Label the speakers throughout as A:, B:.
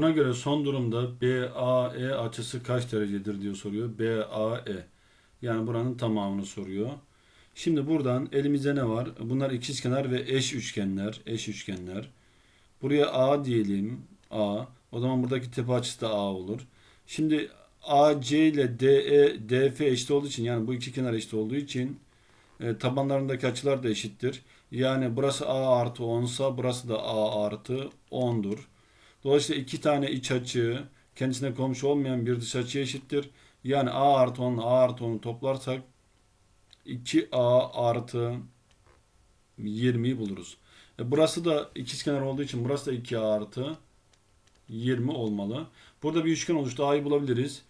A: Buna göre son durumda BAE açısı kaç derecedir diye soruyor. BAE. Yani buranın tamamını soruyor. Şimdi buradan elimizde ne var? Bunlar ikizkenar ve eş üçgenler. Eş üçgenler. Buraya A diyelim. A. O zaman buradaki tepe açısı da A olur. Şimdi AC ile DE, DF eşit olduğu için yani bu iki kenar eşit olduğu için e, tabanlarındaki açılar da eşittir. Yani burası A artı 10 sa burası da A artı 10'dur. Dolayısıyla iki tane iç açı kendisine komşu olmayan bir dış açıya eşittir. Yani A artı 10 ile A artı 10'u toplarsak 2A artı 20'yi buluruz. E, burası da ikizkenar olduğu için burası da 2A artı 20 olmalı. Burada bir üçgen oluştu. A'yı bulabiliriz.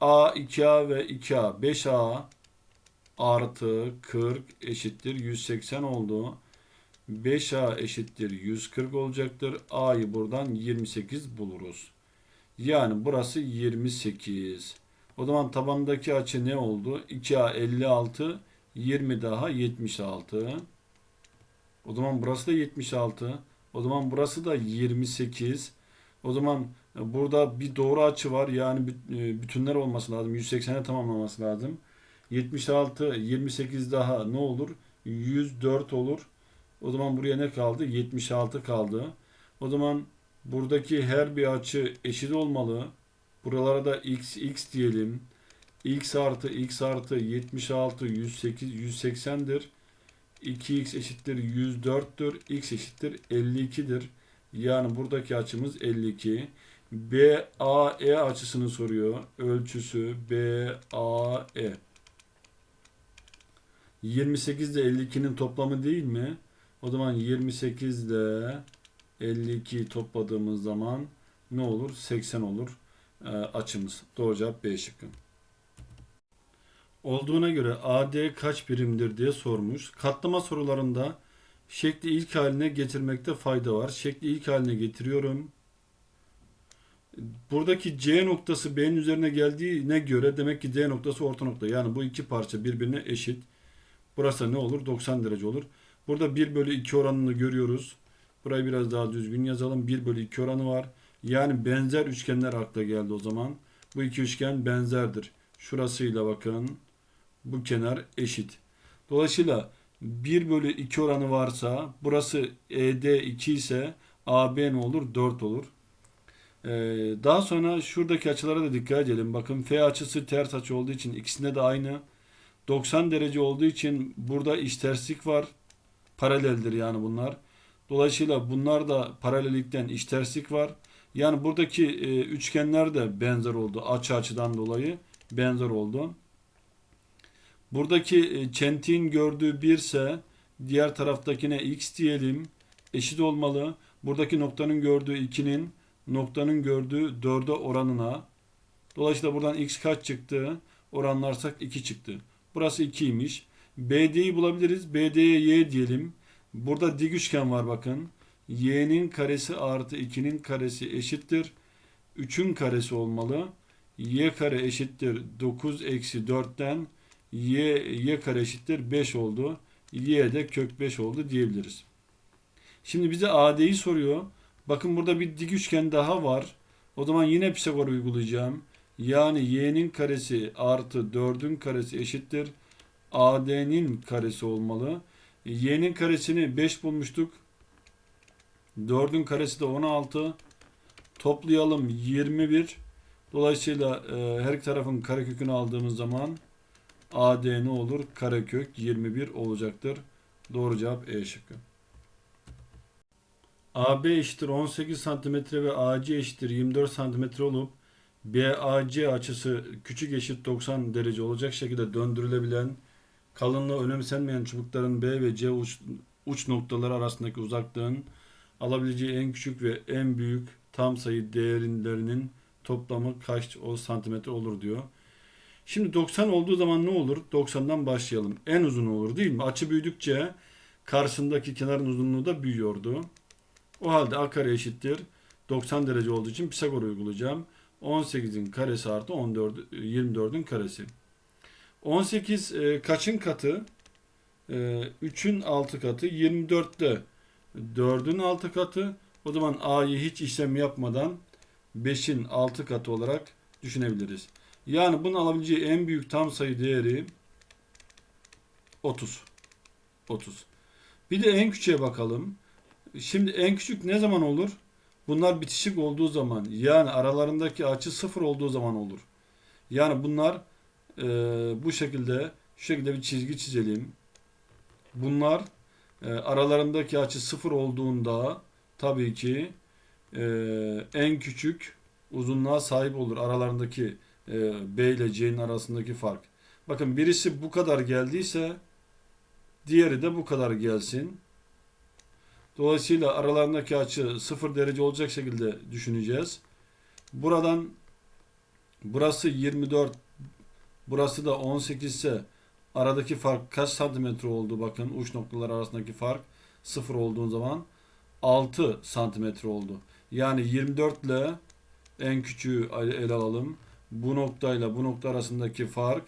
A: A 2A ve 2A 5A artı 40 eşittir 180 oldu. 5A eşittir 140 olacaktır. A'yı buradan 28 buluruz. Yani burası 28. O zaman tabandaki açı ne oldu? 2A 56, 20 daha 76. O zaman burası da 76. O zaman burası da 28. O zaman burada bir doğru açı var. Yani e, bütünler olması lazım. 180'e tamamlaması lazım. 76, 28 daha ne olur? 104 olur. O zaman buraya ne kaldı? 76 kaldı. O zaman buradaki her bir açı eşit olmalı. Buralara da x, x diyelim. x artı x artı 76, 108, 180'dir. 2x eşittir 104'tür. x eşittir 52'dir. Yani buradaki açımız 52. BAE açısını soruyor. Ölçüsü BAE. 28 ile 52'nin toplamı değil mi? O zaman 28 ile 52'yi topladığımız zaman ne olur? 80 olur e, açımız. Doğru cevap B şıkkı. Olduğuna göre AD kaç birimdir diye sormuş. Katlama sorularında şekli ilk haline getirmekte fayda var. Şekli ilk haline getiriyorum. Buradaki C noktası B'nin üzerine geldiğine göre demek ki D noktası orta nokta. Yani bu iki parça birbirine eşit. Burası ne olur? 90 derece olur. Burada 1 bölü 2 oranını görüyoruz. Burayı biraz daha düzgün yazalım. 1 bölü 2 oranı var. Yani benzer üçgenler akla geldi o zaman. Bu iki üçgen benzerdir. Şurasıyla bakın. Bu kenar eşit. Dolayısıyla 1 bölü 2 oranı varsa burası ED 2 ise AB ne olur? 4 olur. Ee, daha sonra şuradaki açılara da dikkat edelim. Bakın F açısı ters açı olduğu için ikisinde de aynı. 90 derece olduğu için burada iç terslik var. Paraleldir yani bunlar. Dolayısıyla bunlar da paralellikten iç terslik var. Yani buradaki e, üçgenler de benzer oldu. Açı açıdan dolayı benzer oldu. Buradaki e, çentiğin gördüğü 1 ise diğer taraftakine x diyelim. Eşit olmalı. Buradaki noktanın gördüğü 2'nin noktanın gördüğü 4'e oranına. Dolayısıyla buradan x kaç çıktı? Oranlarsak 2 çıktı. Burası 2'ymiş. BD'yi bulabiliriz. BD'ye y diyelim. Burada dik üçgen var bakın. y'nin karesi artı 2'nin karesi eşittir. 3'ün karesi olmalı. y kare eşittir 9 eksi 4'ten y, y kare eşittir 5 oldu. y de kök 5 oldu diyebiliriz. Şimdi bize AD'yi soruyor. Bakın burada bir dik üçgen daha var. O zaman yine Pisagor uygulayacağım. Yani y'nin karesi artı 4'ün karesi eşittir. AD'nin karesi olmalı. Y'nin karesini 5 bulmuştuk. 4'ün karesi de 16. Toplayalım 21. Dolayısıyla e, her tarafın karekökünü aldığımız zaman AD ne olur? Karekök 21 olacaktır. Doğru cevap E şıkkı. AB eşittir 18 cm ve AC eşittir 24 cm olup BAC açısı küçük eşit 90 derece olacak şekilde döndürülebilen kalınlığı önemsenmeyen çubukların B ve C uç, uç noktaları arasındaki uzaklığın alabileceği en küçük ve en büyük tam sayı değerlerinin toplamı kaç o santimetre olur diyor. Şimdi 90 olduğu zaman ne olur? 90'dan başlayalım. En uzun olur değil mi? Açı büyüdükçe karşısındaki kenarın uzunluğu da büyüyordu. O halde a kare eşittir. 90 derece olduğu için Pisagor uygulayacağım. 18'in karesi artı 14, 24'ün karesi. 18 e, kaçın katı? E, 3'ün 6 katı. 24 de 4'ün 6 katı. O zaman a'yı hiç işlem yapmadan 5'in 6 katı olarak düşünebiliriz. Yani bunun alabileceği en büyük tam sayı değeri 30. 30. Bir de en küçüğe bakalım. Şimdi en küçük ne zaman olur? Bunlar bitişik olduğu zaman yani aralarındaki açı sıfır olduğu zaman olur. Yani bunlar e, bu şekilde şu şekilde bir çizgi çizelim. Bunlar e, aralarındaki açı sıfır olduğunda tabii ki e, en küçük uzunluğa sahip olur. Aralarındaki e, B ile C'nin arasındaki fark. Bakın birisi bu kadar geldiyse diğeri de bu kadar gelsin. Dolayısıyla aralarındaki açı 0 derece olacak şekilde düşüneceğiz. Buradan burası 24 burası da 18 ise aradaki fark kaç santimetre oldu bakın uç noktalar arasındaki fark 0 olduğu zaman 6 santimetre oldu. Yani 24 ile en küçüğü ele alalım. Bu noktayla bu nokta arasındaki fark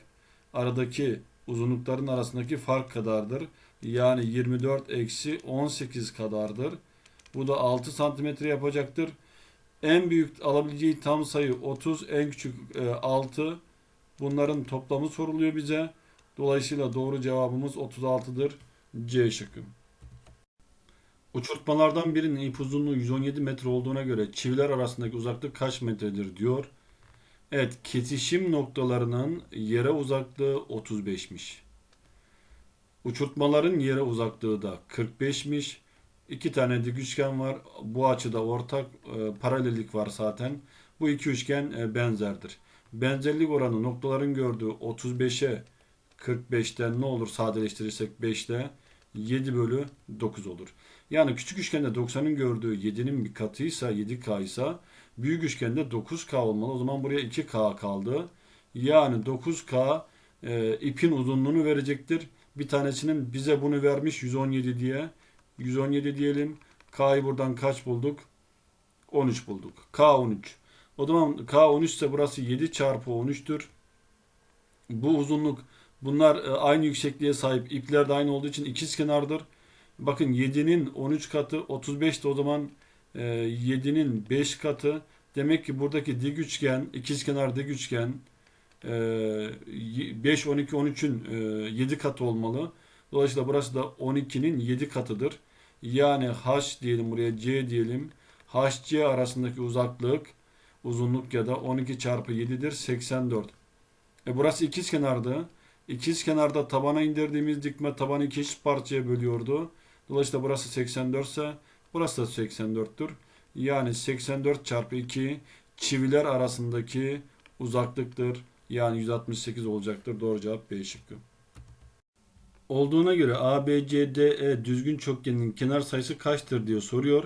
A: aradaki uzunlukların arasındaki fark kadardır. Yani 24 eksi 18 kadardır. Bu da 6 santimetre yapacaktır. En büyük alabileceği tam sayı 30, en küçük e, 6. Bunların toplamı soruluyor bize. Dolayısıyla doğru cevabımız 36'dır. C şıkkı. Uçurtmalardan birinin ip uzunluğu 117 metre olduğuna göre çiviler arasındaki uzaklık kaç metredir diyor. Evet, kesişim noktalarının yere uzaklığı 35'miş. Uçurtmaların yere uzaklığı da 45'miş. İki tane dik üçgen var. Bu açıda ortak e, paralellik var zaten. Bu iki üçgen e, benzerdir. Benzerlik oranı noktaların gördüğü 35'e 45'ten ne olur sadeleştirirsek 5'te 7 bölü 9 olur. Yani küçük üçgende 90'ın gördüğü 7'nin bir katıysa 7K ise büyük üçgende 9K olmalı. O zaman buraya 2K kaldı. Yani 9K e, ipin uzunluğunu verecektir. Bir tanesinin bize bunu vermiş 117 diye. 117 diyelim. K'yı buradan kaç bulduk? 13 bulduk. K 13. O zaman K 13 ise burası 7 çarpı 13'tür. Bu uzunluk bunlar e, aynı yüksekliğe sahip. İpler de aynı olduğu için ikiz kenardır. Bakın 7'nin 13 katı 35 de o zaman e, 7'nin 5 katı. Demek ki buradaki dik üçgen, ikizkenar dik üçgen e, 5, 12, 13'ün e, 7 katı olmalı. Dolayısıyla burası da 12'nin 7 katıdır. Yani H diyelim buraya C diyelim. HC arasındaki uzaklık uzunluk ya da 12 çarpı 7'dir 84. E burası ikizkenardı. İkizkenarda tabana indirdiğimiz dikme tabanı iki eşit parçaya bölüyordu. Dolayısıyla burası 84 ise burası da 84'tür. Yani 84 çarpı 2 çiviler arasındaki uzaklıktır. Yani 168 olacaktır. Doğru cevap B şıkkı. Olduğuna göre ABCDE düzgün çokgenin kenar sayısı kaçtır diye soruyor.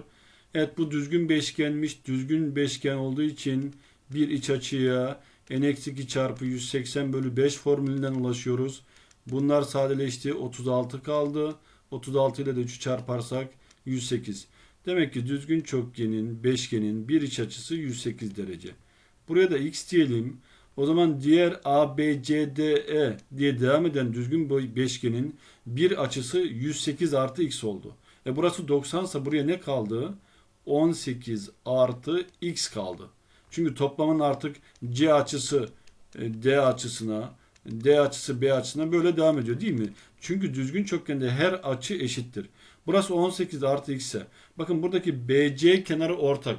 A: Evet bu düzgün beşgenmiş. Düzgün beşgen olduğu için bir iç açıya n-2 çarpı 180 bölü 5 formülünden ulaşıyoruz. Bunlar sadeleşti. 36 kaldı. 36 ile de 3'ü çarparsak 108. Demek ki düzgün çokgenin, beşgenin bir iç açısı 108 derece. Buraya da x diyelim. O zaman diğer ABCDE diye devam eden düzgün beşgenin bir açısı 108 artı x oldu. E burası 90 ise buraya ne kaldı? 18 artı x kaldı. Çünkü toplamın artık C açısı e, D açısına, D açısı B açısına böyle devam ediyor değil mi? Çünkü düzgün çokgende her açı eşittir. Burası 18 artı x ise. Bakın buradaki BC kenarı ortak.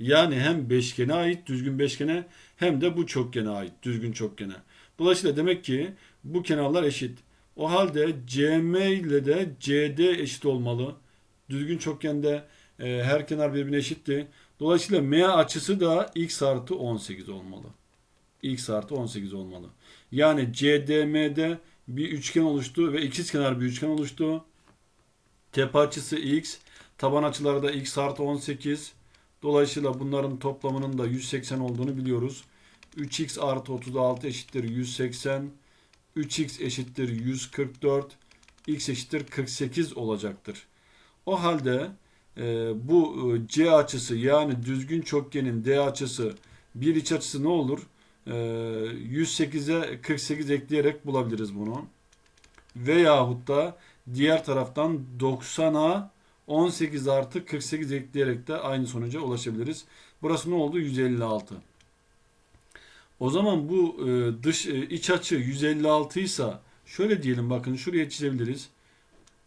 A: Yani hem beşgene ait düzgün beşgene hem de bu çokgene ait düzgün çokgene. Dolayısıyla demek ki bu kenarlar eşit. O halde CM ile de CD eşit olmalı. Düzgün çokgende e, her kenar birbirine eşitti. Dolayısıyla M açısı da x artı 18 olmalı. x artı 18 olmalı. Yani CDM'de bir üçgen oluştu ve ikizkenar bir üçgen oluştu. Tepe açısı x, taban açıları da x artı 18. Dolayısıyla bunların toplamının da 180 olduğunu biliyoruz. 3x artı 36 eşittir 180. 3x eşittir 144. x eşittir 48 olacaktır. O halde bu e, C açısı yani düzgün çokgenin D açısı bir iç açısı ne olur? E, 108'e 48 ekleyerek bulabiliriz bunu. Veyahut da diğer taraftan 90'a 18 artı 48 ekleyerek de aynı sonuca ulaşabiliriz. Burası ne oldu? 156. O zaman bu e, dış e, iç açı 156 ise şöyle diyelim bakın şuraya çizebiliriz.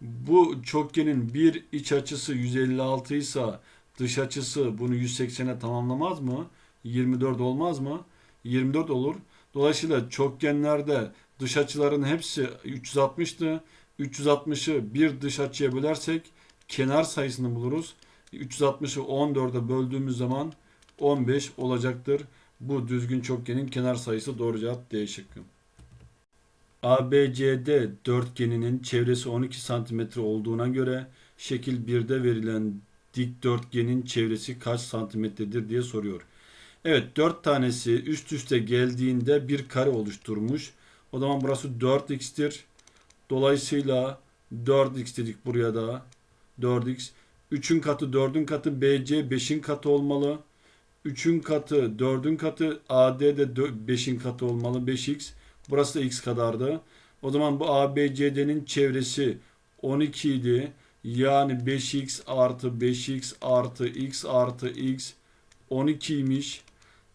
A: Bu çokgenin bir iç açısı 156 ise dış açısı bunu 180'e tamamlamaz mı? 24 olmaz mı? 24 olur. Dolayısıyla çokgenlerde dış açıların hepsi 360'tı. 360'ı bir dış açıya bölersek kenar sayısını buluruz. 360'ı 14'e böldüğümüz zaman 15 olacaktır. Bu düzgün çokgenin kenar sayısı doğru cevap D şıkkı. ABCD dörtgeninin çevresi 12 cm olduğuna göre şekil 1'de verilen dikdörtgenin çevresi kaç santimetredir diye soruyor. Evet 4 tanesi üst üste geldiğinde bir kare oluşturmuş. O zaman burası 4x'tir. Dolayısıyla 4x dedik buraya da. 4x. 3'ün katı 4'ün katı BC 5'in katı olmalı. 3'ün katı 4'ün katı AD de 5'in katı olmalı 5x. Burası da x kadardı. O zaman bu ABCD'nin çevresi 12 idi. Yani 5x artı 5x artı x artı x 12'ymiş.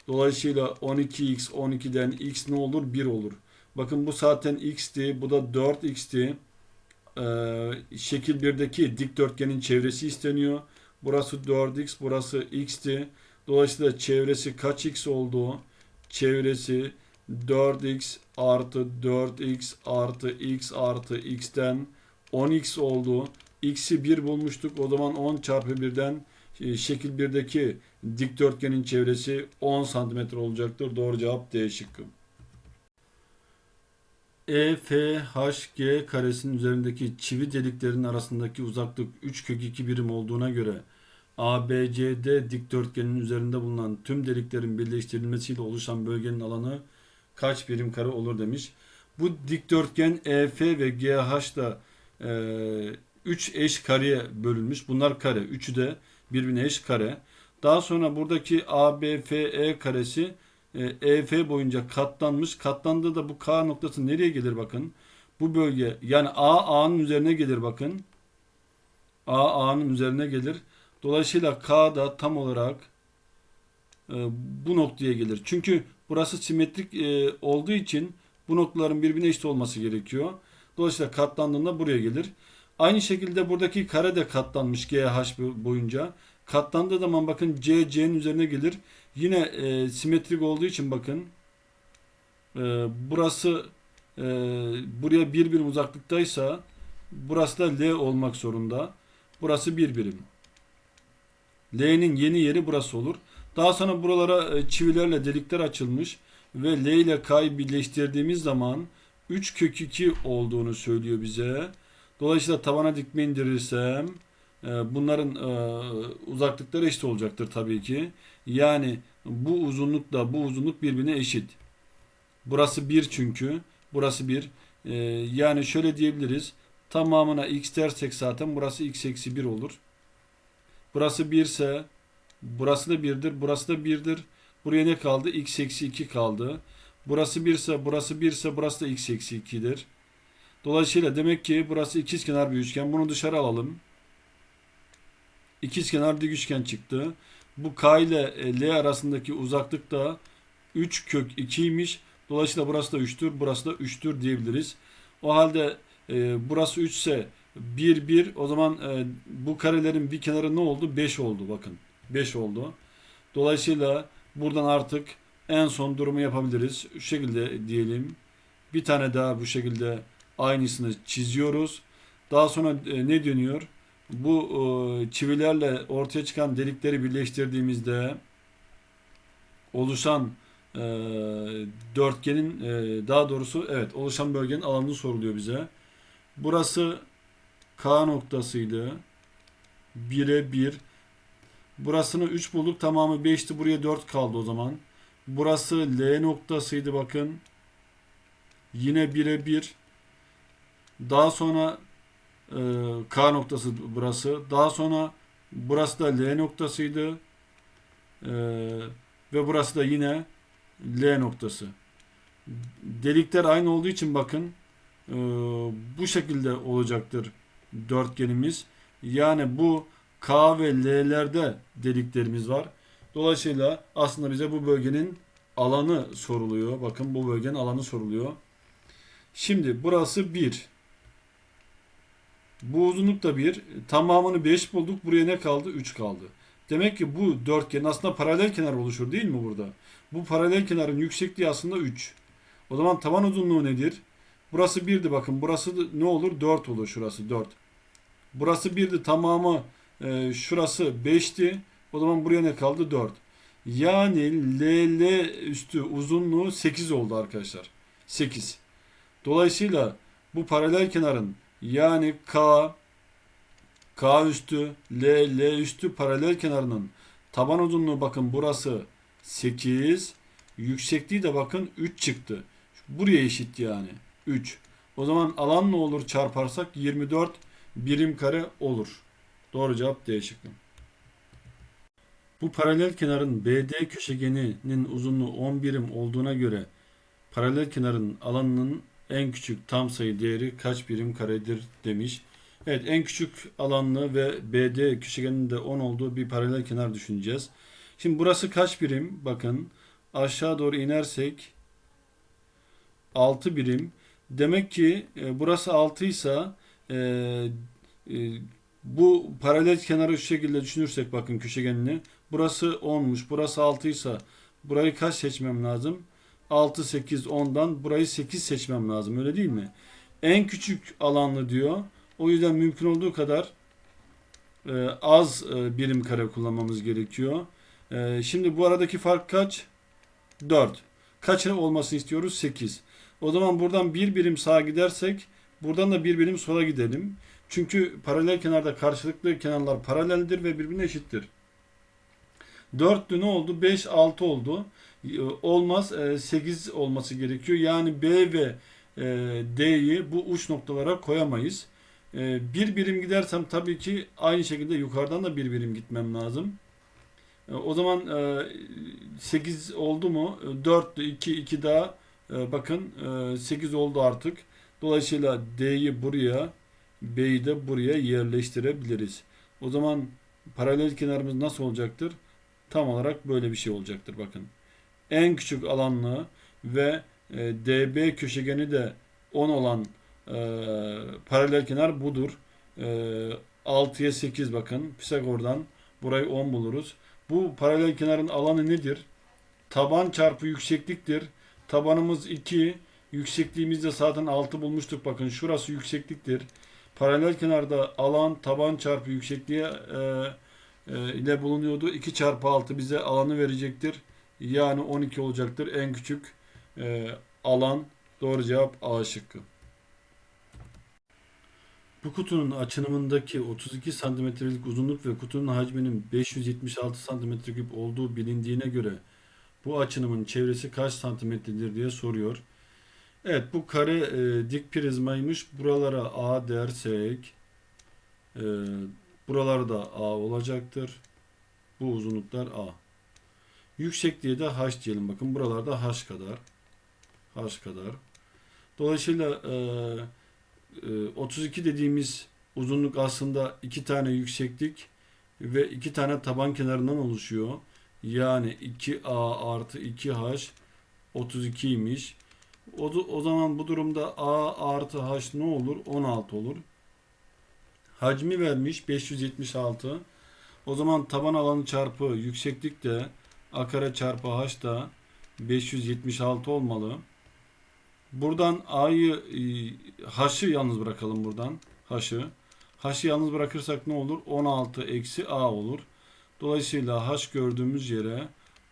A: Dolayısıyla 12x 12'den x ne olur? 1 olur. Bakın bu zaten x'ti. Bu da 4x'ti. Ee, şekil 1'deki dikdörtgenin çevresi isteniyor. Burası 4x, burası x'ti. Dolayısıyla çevresi kaç x oldu? Çevresi 4x artı 4x artı x artı x'ten 10x oldu. x'i 1 bulmuştuk. O zaman 10 çarpı 1'den e, şekil 1'deki dikdörtgenin çevresi 10 santimetre olacaktır. Doğru cevap D şıkkı. EFHG karesinin üzerindeki çivi deliklerin arasındaki uzaklık 3 kök 2 birim olduğuna göre ABCD dikdörtgenin üzerinde bulunan tüm deliklerin birleştirilmesiyle oluşan bölgenin alanı kaç birim kare olur demiş. Bu dikdörtgen EF ve GH da 3 eş kareye bölünmüş. Bunlar kare. Üçü de birbirine eş kare. Daha sonra buradaki ABFE karesi e, EF boyunca katlanmış. Katlandığı da bu K noktası nereye gelir bakın. Bu bölge yani A A'nın üzerine gelir bakın. A A'nın üzerine gelir. Dolayısıyla K da tam olarak e, bu noktaya gelir. Çünkü burası simetrik e, olduğu için bu noktaların birbirine eşit olması gerekiyor. Dolayısıyla katlandığında buraya gelir. Aynı şekilde buradaki kare de katlanmış GH boyunca. Katlandığı zaman bakın C C'nin üzerine gelir. Yine e, simetrik olduğu için bakın e, burası e, buraya bir birim uzaklıktaysa burası da L olmak zorunda. Burası bir birim. L'nin yeni yeri burası olur. Daha sonra buralara e, çivilerle delikler açılmış ve L ile K'yı birleştirdiğimiz zaman 3 kök 2 olduğunu söylüyor bize. Dolayısıyla tabana dikme indirirsem e, bunların e, uzaklıkları eşit olacaktır tabii ki. Yani bu uzunlukla bu uzunluk birbirine eşit. Burası 1 çünkü. Burası 1. Yani şöyle diyebiliriz. Tamamına x dersek zaten burası x eksi 1 olur. Burası 1 ise burası da 1'dir. Burası da 1'dir. Buraya ne kaldı? x eksi 2 kaldı. Burası 1 ise burası 1 ise burası da x eksi 2'dir. Dolayısıyla demek ki burası ikizkenar bir üçgen. Bunu dışarı alalım. İkizkenar dik üçgen çıktı. Bu K ile e, L arasındaki uzaklık da 3 kök 2'ymiş. Dolayısıyla burası da 3'tür. Burası da 3'tür diyebiliriz. O halde e, burası 3 ise 1 1 o zaman e, bu karelerin bir kenarı ne oldu? 5 oldu bakın. 5 oldu. Dolayısıyla buradan artık en son durumu yapabiliriz. Şu şekilde diyelim. Bir tane daha bu şekilde aynısını çiziyoruz. Daha sonra e, ne dönüyor? Bu e, çivilerle ortaya çıkan delikleri birleştirdiğimizde oluşan e, dörtgenin daha doğrusu evet oluşan bölgenin alanını soruluyor bize. Burası K noktasıydı. 1'e 1. Burasını 3 bulduk. Tamamı 5'ti. Buraya 4 kaldı o zaman. Burası L noktasıydı bakın. Yine 1'e 1. Daha sonra e, K noktası burası. Daha sonra burası da L noktasıydı. E, ve burası da yine L noktası. Delikler aynı olduğu için bakın e, bu şekilde olacaktır dörtgenimiz. Yani bu K ve L'lerde deliklerimiz var. Dolayısıyla aslında bize bu bölgenin alanı soruluyor. Bakın bu bölgenin alanı soruluyor. Şimdi burası 1. Bu uzunluk da 1. Tamamını 5 bulduk. Buraya ne kaldı? 3 kaldı. Demek ki bu dörtgen aslında paralel kenar oluşur değil mi burada? Bu paralel kenarın yüksekliği aslında 3. O zaman taban uzunluğu nedir? Burası 1'di bakın. Burası ne olur? 4 olur şurası 4. Burası 1'di tamamı e, şurası 5'ti. O zaman buraya ne kaldı? 4. Yani LL üstü uzunluğu 8 oldu arkadaşlar. 8. Dolayısıyla bu paralel kenarın yani K K üstü L L üstü paralel kenarının taban uzunluğu bakın burası 8 yüksekliği de bakın 3 çıktı. Buraya eşit yani 3. O zaman alan ne olur çarparsak 24 birim kare olur. Doğru cevap D şıkkı. Bu paralel kenarın BD köşegeninin uzunluğu 10 birim olduğuna göre paralel kenarın alanının en küçük tam sayı değeri kaç birim karedir demiş. Evet en küçük alanlı ve BD köşegeninin de 10 olduğu bir paralel kenar düşüneceğiz. Şimdi burası kaç birim? Bakın aşağı doğru inersek 6 birim. Demek ki e, burası 6 ise e, e, bu paralel kenarı şu şekilde düşünürsek bakın köşegenini. Burası 10'muş. Burası 6 ise burayı kaç seçmem lazım? 6, 8, 10'dan burayı 8 seçmem lazım. Öyle değil mi? En küçük alanlı diyor. O yüzden mümkün olduğu kadar e, az e, birim kare kullanmamız gerekiyor. E, şimdi bu aradaki fark kaç? 4. Kaç olmasını istiyoruz? 8. O zaman buradan bir birim sağa gidersek buradan da bir birim sola gidelim. Çünkü paralel kenarda karşılıklı kenarlar paraleldir ve birbirine eşittir. 4'lü ne oldu? 5, 6 oldu. E, Olmaz. e, 8 olması gerekiyor. Yani B ve e, D'yi bu uç noktalara koyamayız. E, Bir birim gidersem tabii ki aynı şekilde yukarıdan da bir birim gitmem lazım. E, O zaman 8 oldu mu? 4'lü 2, 2 daha e, bakın 8 oldu artık. Dolayısıyla D'yi buraya, B'yi de buraya yerleştirebiliriz. O zaman paralel kenarımız nasıl olacaktır? Tam olarak böyle bir şey olacaktır bakın. En küçük alanlı ve e, DB köşegeni de 10 olan e, paralel kenar budur. E, 6'ya 8 bakın. Pisagor'dan burayı 10 buluruz. Bu paralel kenarın alanı nedir? Taban çarpı yüksekliktir. Tabanımız 2. Yüksekliğimiz de zaten 6 bulmuştuk. Bakın şurası yüksekliktir. Paralel kenarda alan taban çarpı yüksekliğe e, e, ile bulunuyordu. 2 çarpı 6 bize alanı verecektir. Yani 12 olacaktır. En küçük e, alan doğru cevap A şıkkı. Bu kutunun açınımındaki 32 santimetrelik uzunluk ve kutunun hacminin 576 santimetre küp olduğu bilindiğine göre bu açınımın çevresi kaç santimetredir diye soruyor. Evet bu kare e, dik prizmaymış. Buralara A dersek e, buralarda A olacaktır. Bu uzunluklar A. Yüksekliği de H diyelim. Bakın buralarda H kadar. H kadar. Dolayısıyla e, e, 32 dediğimiz uzunluk aslında iki tane yükseklik ve iki tane taban kenarından oluşuyor. Yani 2A artı 2H 32'ymiş. O, o zaman bu durumda A artı H ne olur? 16 olur. Hacmi vermiş 576. O zaman taban alanı çarpı yükseklik de A kare çarpı H da 576 olmalı. Buradan A'yı e, H'ı yalnız bırakalım buradan. H'ı. H'ı yalnız bırakırsak ne olur? 16 eksi A olur. Dolayısıyla H gördüğümüz yere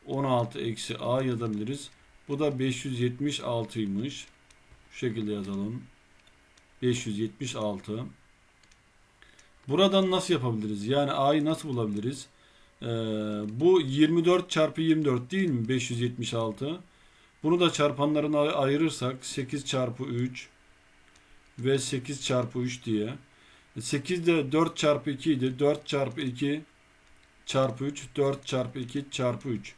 A: 16 eksi A yazabiliriz. Bu da 576'ymış. Şu şekilde yazalım. 576. Buradan nasıl yapabiliriz? Yani A'yı nasıl bulabiliriz? Ee, bu 24 çarpı 24 değil mi? 576. Bunu da çarpanlarına ayırırsak 8 çarpı 3 ve 8 çarpı 3 diye. 8 de 4 çarpı 2 idi. 4 çarpı 2 çarpı 3 4 çarpı 2 çarpı 3.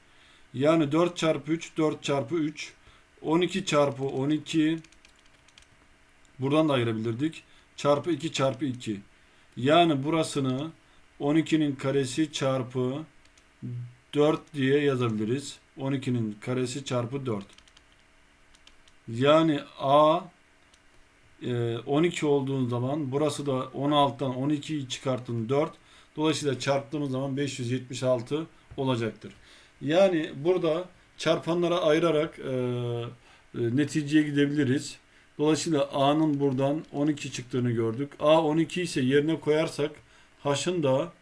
A: Yani 4 çarpı 3 4 çarpı 3 12 çarpı 12 buradan da ayırabilirdik. Çarpı 2 çarpı 2. Yani burasını 12'nin karesi çarpı 4 diye yazabiliriz. 12'nin karesi çarpı 4. Yani A e, 12 olduğun zaman burası da 16'dan 12'yi çıkarttın 4. Dolayısıyla çarptığımız zaman 576 olacaktır. Yani burada çarpanlara ayırarak e, e, neticeye gidebiliriz. Dolayısıyla A'nın buradan 12 çıktığını gördük. A 12 ise yerine koyarsak H'ın da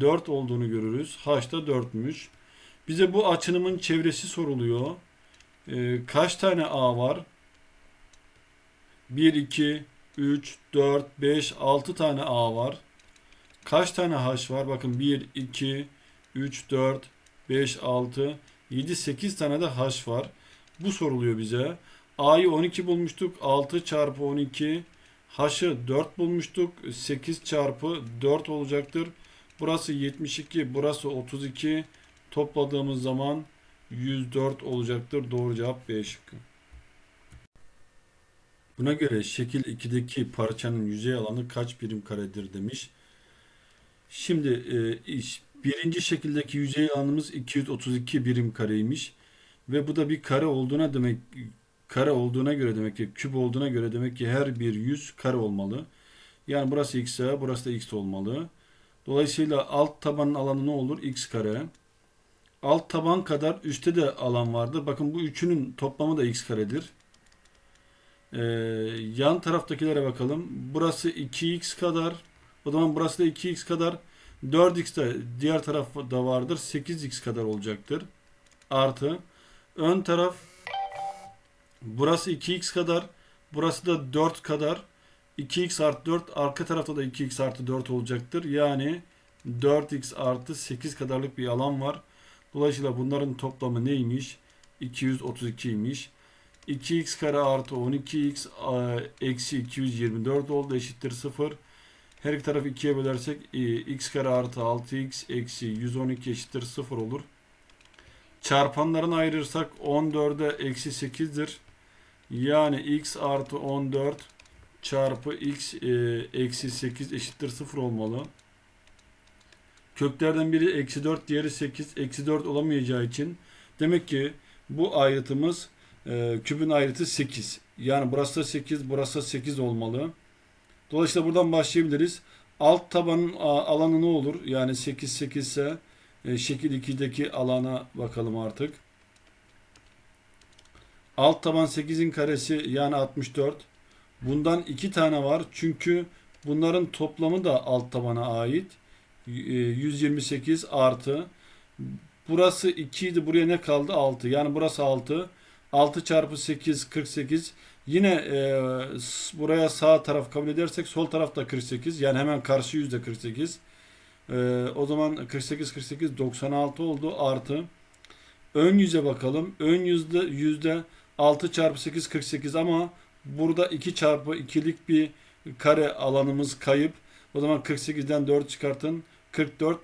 A: 4 olduğunu görürüz. H da 4'müş. Bize bu açınımın çevresi soruluyor. E, kaç tane A var? 1, 2, 3, 4, 5, 6 tane A var. Kaç tane H var? Bakın 1, 2, 3, 4, 5, 6, 7, 8 tane de H var. Bu soruluyor bize. A'yı 12 bulmuştuk. 6 çarpı 12. H'ı 4 bulmuştuk. 8 çarpı 4 olacaktır. Burası 72. Burası 32. Topladığımız zaman 104 olacaktır. Doğru cevap B şıkkı. Buna göre şekil 2'deki parçanın yüzey alanı kaç birim karedir demiş. Şimdi e, iş- birinci şekildeki yüzey alanımız 232 birim kareymiş. Ve bu da bir kare olduğuna demek kare olduğuna göre demek ki küp olduğuna göre demek ki her bir yüz kare olmalı. Yani burası x'e, burası da x olmalı. Dolayısıyla alt tabanın alanı ne olur? x kare. Alt taban kadar üstte de alan vardır. Bakın bu üçünün toplamı da x karedir. Ee, yan taraftakilere bakalım. Burası 2x kadar. O zaman burası da 2x kadar. 4x de diğer tarafta vardır. 8x kadar olacaktır. Artı. Ön taraf burası 2x kadar. Burası da 4 kadar. 2x artı 4. Arka tarafta da 2x artı 4 olacaktır. Yani 4x artı 8 kadarlık bir alan var. Dolayısıyla bunların toplamı neymiş? 232'ymiş. 2x kare artı 12x a, eksi 224 oldu eşittir 0. Her iki tarafı 2'ye bölersek x kare artı 6x eksi 112 eşittir 0 olur. Çarpanlarını ayırırsak 14'e eksi 8'dir. Yani x artı 14 çarpı x e, eksi 8 eşittir 0 olmalı. Köklerden biri eksi 4 diğeri 8. Eksi 4 olamayacağı için demek ki bu ayrıtımız e, küpün ayrıtı 8. Yani burası da 8 burası da 8 olmalı. Dolayısıyla buradan başlayabiliriz. Alt tabanın alanı ne olur? Yani 8 8 ise e, şekil 2'deki alana bakalım artık. Alt taban 8'in karesi yani 64. Bundan 2 tane var. Çünkü bunların toplamı da alt tabana ait. E, 128 artı. Burası 2 idi. Buraya ne kaldı? 6. Yani burası 6. 6 çarpı 8 48. Yine e, buraya sağ taraf kabul edersek sol taraf da 48. Yani hemen karşı yüzde 48. E, o zaman 48 48 96 oldu artı. Ön yüze bakalım. Ön yüzde yüzde 6 çarpı 8 48 ama burada 2 çarpı 2'lik bir kare alanımız kayıp. O zaman 48'den 4 çıkartın. 44.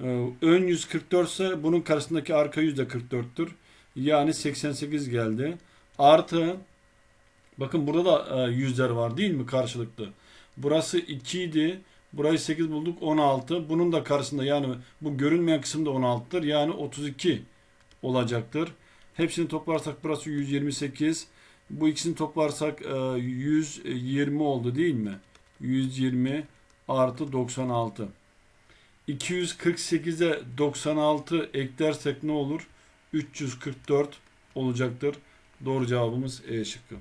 A: Ee, ön yüz 44 ise bunun karşısındaki arka yüz de 44'tür. Yani 88 geldi. Artı bakın burada da e, yüzler var değil mi karşılıklı. Burası 2 idi. Burayı 8 bulduk 16. Bunun da karşısında yani bu görünmeyen kısım da 16'tır. Yani 32 olacaktır. Hepsini toplarsak burası 128. Bu ikisini toplarsak e, 120 oldu değil mi? 120 artı 96. 248'e 96 eklersek ne olur? 344 olacaktır. Doğru cevabımız E şıkkı.